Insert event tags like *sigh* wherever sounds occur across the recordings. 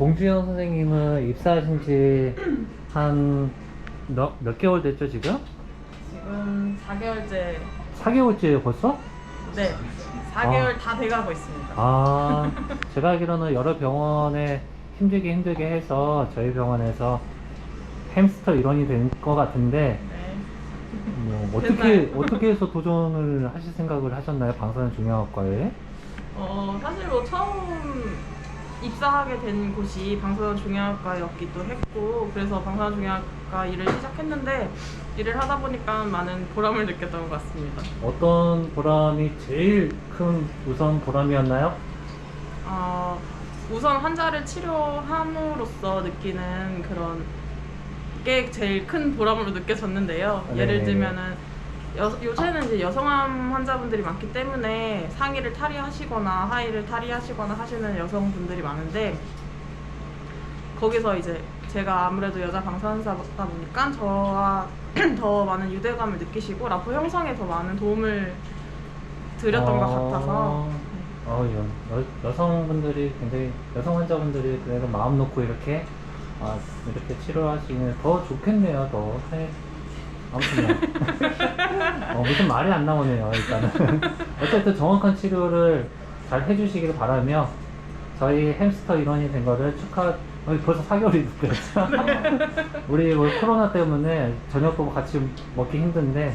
봉주현 선생님은 입사하신 지한몇 개월 됐죠 지금? 지금 4개월째 4개월째예요 벌써? 네 4개월 다 돼가고 있습니다. 아 제가 알기로는 여러 병원에 힘들게 힘들게 해서 저희 병원에서 햄스터 일원이 된 것 같은데 네. 뭐 어떻게 됐나요? 어떻게 해서 도전을 하실 생각을 하셨나요 방사능 중요학과에? 어 사실 뭐 처음 입사하게 된 곳이 방사선 중요학과였기도 했고 그래서 방사선 중요학과 일을 시작했는데 일을 하다 보니까 많은 보람을 느꼈던 것 같습니다. 어떤 보람이 제일 큰 우선 보람이었나요? 어, 우선 환자를 치료함으로써 느끼는 그런 게 제일 큰 보람으로 느껴졌는데요. 네. 예를 들면은 여, 요새는 이제 여성암 환자분들이 많기 때문에 상의를 탈의하시거나 하의를 탈의하시거나 하시는 여성분들이 많은데 거기서 이제 제가 아무래도 여자 방사선사다 보니까 저와 *clears throat* 더 많은 유대감을 느끼시고 라포 형성에 더 많은 도움을 드렸던 것 같아서 어, 여, 여, 여 성분들이 굉장히 여성 환자분들이 그래도 마음 놓고 이렇게 아, 이렇게 치료하시면 더 좋겠네요. 더 네. 아무튼 뭐. 어, 무슨 말이 안 나오네요. 일단은 *laughs* 어쨌든 정확한 치료를 잘 해주시기를 바라며 저희 햄스터 일원이 된 거를 축하. 어, 벌써 4개월이 됐죠. *laughs* 우리 뭐 코로나 때문에 저녁도 같이 먹기 힘든데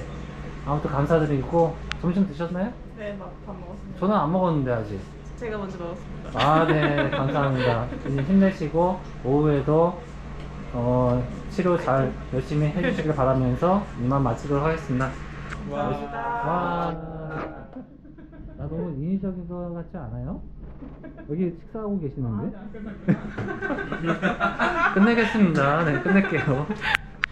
아무튼 감사드리고 점심 드셨나요? 네, 막 밥 먹었습니다. 저는 안 먹었는데 아직. 제가 먼저 먹었습니다. 아, 네, 감사합니다. *laughs* 힘내시고 오후에도 어, 치료 잘 열심히 해주시길 바라면서 이만 마치도록 하겠습니다. 감사합니다. 와, 나 너무 인위적인 것 같지 않아요? 여기 식사하고 계시는데? *laughs* 끝내겠습니다. 네, 끝낼게요.